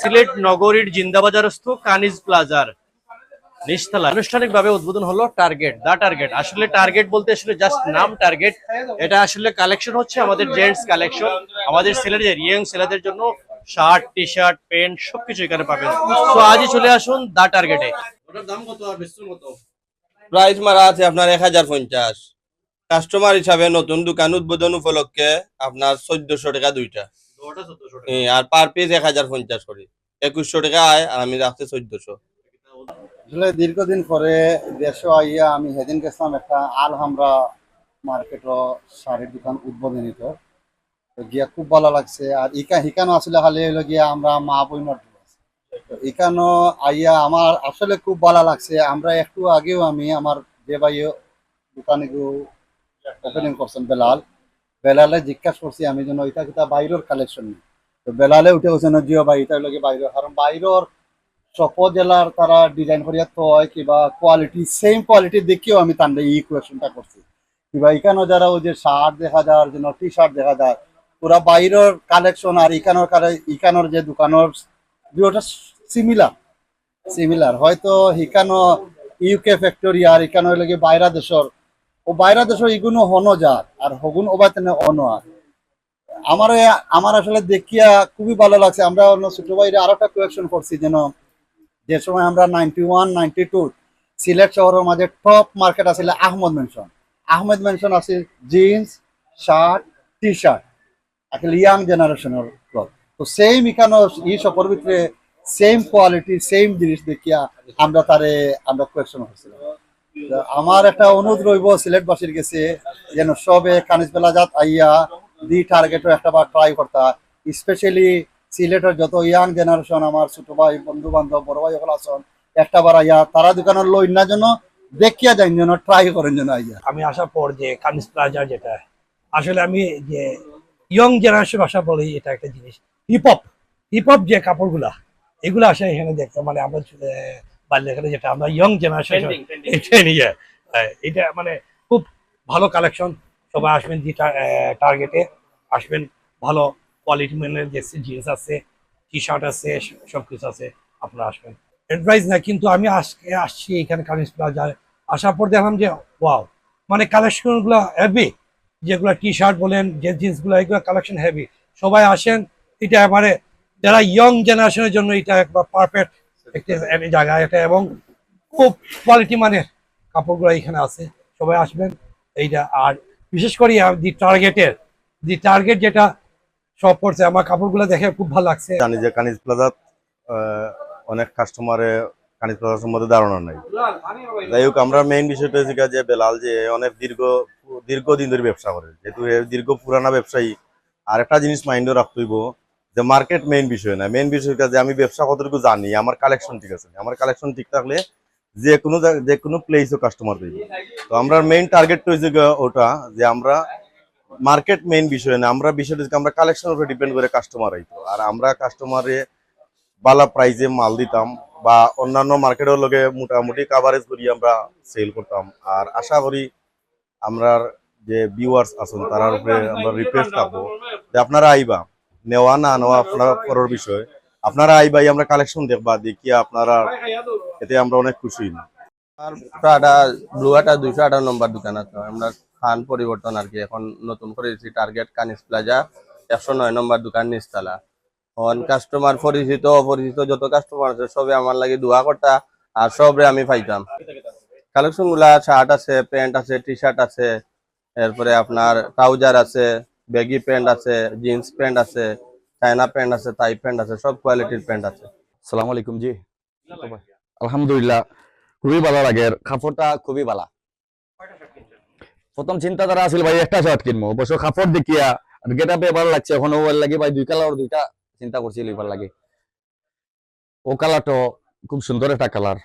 সিলেট নগরীর জিন্দাবাজারস্থ কানিজ প্লাজার নিচতলা আনুষ্ঠানিকভাবে উদ্বোধন হলো টার্গেট দা টার্গেট। আসলে টার্গেট বলতে আসলে জাস্ট নাম টার্গেট। এটা আসলে কালেকশন হচ্ছে আমাদের জেন্টস কালেকশন আমাদের ছেলেদের ইয়ং ছেলেদের জন্য শার্ট টি শার্ট প্যান্ট সবকিছু এখানে পাবেন। তো আজই চলে আসুন দা টার্গেটে। দাম কত আর কত? প্রাইস মারা আছে আপনার এক হাজার পঞ্চাশ। কাস্টমার হিসাবে নতুন দোকান উদ্বোধন উপলক্ষে আপনার চোদ্দশো টাকা দুইটা। ওটা 1400 টাকা। এ, আর পার পিস এক হাজার পঞ্চাশ করি। একুশশো টাকা আয় আর আমি রাখছি চোদ্দশো। আসলে দীর্ঘদিন পরে দেশে আইয়া আমি সেদিন গেছিলাম একটা আলহামরা মার্কেটও শাড়ির দোকান উদ্বোধনী তো তো গিয়া খুব ভালো লাগছে। আর ইকা হিকানো আসলে খালি হইল গিয়া আমরা মা বইনর ইকানো আইয়া আমার আসলে খুব ভালো লাগছে। আমরা একটু আগেও আমি আমার যে ভাই দোকানে ওপেনিং করছেন বেলাল। বেলালে জিজ্ঞাসা করছি, আমি যেন এটা কিতা বাইরের কালেকশন নেই? তো বেলালে উঠে গেছে না, জিও ভাই এটা কি বাইরের। কারণ বাইরের সকল জেলার তারা ডিজাইন করিয়া তয় কিবা কোয়ালিটি সেম কোয়ালিটি দেখিও আমি তান্ডে এই কোয়েশনটা করছি। কিবা এখানে যারা ওই যে শার্ট দেখা যায় আর যেন টি শার্ট দেখা যায় পুরা বাইরের কালেকশন আর ইকানোর ইকানোর যে দোকানের দুটা সিমিলার সিমিলার হয়তো হিকানো ইউকে ফ্যাক্টরি আর ইকানো লাগে বাইরা দেশর ও বাইরা দেশর ইগুনো হনো যার, আর হগুন ওবা তেনে অনো আর। আমার আমার আসলে দেখিয়া খুবই ভালো লাগছে। আমরা অন্য ছোট বাইরে আরও একটা কোয়েকশন করছি যেন যে সময় আমরা ninety one ninety two Sylhet শহরের মাঝে টপ মার্কেট আছিল আহমদ মেনশন আহমেদ মেনশন আছে জিন্স শার্ট টি শার্ট আসলে ইয়াং জেনারেশনের ক্লথ তো সেম এখানে ই সপর ভিতরে সেম কোয়ালিটি সেম জিনিস দেখিয়া আমরা তারে, আমরা কোয়েকশন করছিলাম। আমার একটা অনুরোধ রইব, সিলেটবাসীর কাছে, যেন সবে কানিজ বেলাজাত আইয়া দি টার্গেটও একটা বার ট্রাই করতা। স্পেশালি সিলেটের যত ইয়াং জেনারেশন আমার ছোট ভাই বন্ধু বান্ধব বড় ভাই সকল আছেন, একটা বার আইয়া তারা দোকানের লই না যেন, দেখিয়া যান যেন ট্রাই করেন যেন আইয়া। আমি আসার পর যে কামিজ প্লাজা যেটা, আসলে আমি যে ইয়ং জেনারেশন আসা পরে এটা একটা জিনিস। হিপ হপ হিপ হপ যে কাপড়গুলা, এগুলো আসে এখানে দেখতে মানে আমরা বাল্যকালে যেটা আমরা ইয়ং জেনারেশন. এটা নিয়ে এটা মানে খুব ভালো কালেকশন সবাই আসবেন যে টার্গেটে আসবেন। ভালো কোয়ালিটি মানের যে জিন্স আছে টি শার্ট আছে সব কিছু আছে আপনারা আসবেন। অ্যাডভাইস না কিন্তু আমি আজকে আসছি এখানে কামিজ প্লাজায় আসার পর দেখলাম যে ওয়াও মানে কালেকশনগুলো হেভি যেগুলো টি শার্ট বলেন যে জিন্সগুলো এগুলো কালেকশন হেভি সবাই আসেন এটা মানে যারা ইয়ং জেনারেশনের জন্য এটা একবার পারফেক্ট একটা জায়গা এটা এবং খুব কোয়ালিটি মানের কাপড়গুলো এখানে আছে। সবাই আসবেন এইটা আর বিশেষ করে দি টার্গেটের দি টার্গেট যেটা সব করছে আমার কাপড়গুলো দেখে খুব ভালো লাগছে। জানি যে কানিজ প্লাজাত আহ, অনেক কাস্টমারে কানিজ প্লাজা সম্বন্ধে ধারণা নাই। যাই হোক আমরা মেইন বিষয়টা হচ্ছে যে বেলাল যে অনেক দীর্ঘ দীর্ঘদিন ধরে ব্যবসা করে। যেহেতু দীর্ঘ পুরানা ব্যবসায়ী আর একটা জিনিস মাইন্ডও রাখতে হইব যে মার্কেট মেইন বিষয় না। মেইন বিষয়টা যে আমি ব্যবসা কতটুকু জানি, আমার কালেকশন ঠিক আছে। আমার কালেকশন ঠিক থাকলে যে কোনো যে কোনো প্লেসও কাস্টমার পাইব। তো আমরা মেইন টার্গেটটা গিয়ে ওটা, যে আমরা মার্কেট মেইন বিষয় না, আমরা বিষয়টা আমরা কালেকশনের উপরে ডিপেন্ড করে কাস্টমার আইতো। আর আমরা কাস্টমারে বালা প্রাইজে মাল দিতাম বা অন্যান্য মার্কেটের লগে মোটামুটি কাভারেজ করি আমরা সেল করতাম। আর আশা করি আমরা যে ভিউয়ার্স আছেন তার উপরে আমরা রিকোয়েস্ট থাকব। যে আপনারা আইবা। নেওয়া না নেওয়া আপনারা পরের বিষয়। আপনারা আই ভাই আমরা কালেকশন দেখবা দেখি আপনারা এতে আমরা অনেক খুশি। আর নম্বর দোকান আছে। আমরা খান পরিবর্তন আর কি, এখন নতুন টার্গেট প্লাজা একশো নয় দোকান কাস্টমার পরিচিত, অপরিচিত যত কাস্টমার আছে, সবে আমার লাগে আর আমি কালেকশনগুলা শার্ট আছে প্যান্ট আছে টি শার্ট আছে, এরপরে আপনার ট্রাউজার আছে ব্যাগি প্যান্ট আছে জিন্স প্যান্ট আছে চায়না প্যান্ট আছে টাই প্যান্ট আছে, সব কোয়ালিটির প্যান্ট আছে। সালাম আলাইকুম জি। আলহামদুলিল্লাহ, খুবই ভালো লাগে। কাপড়টা খুবই ভালো। প্রথম চিন্তাধারা আছিল ভাই, একটা শার্ট কিনবো। অবশ্য কাপড় দেখিয়া আর গেটা ভালো লাগছে। এখন ও লাগে ভাই, দুই কালার দুইটা চিন্তা করছিল এবার লাগে। ও কালারটা খুব সুন্দর একটা কালার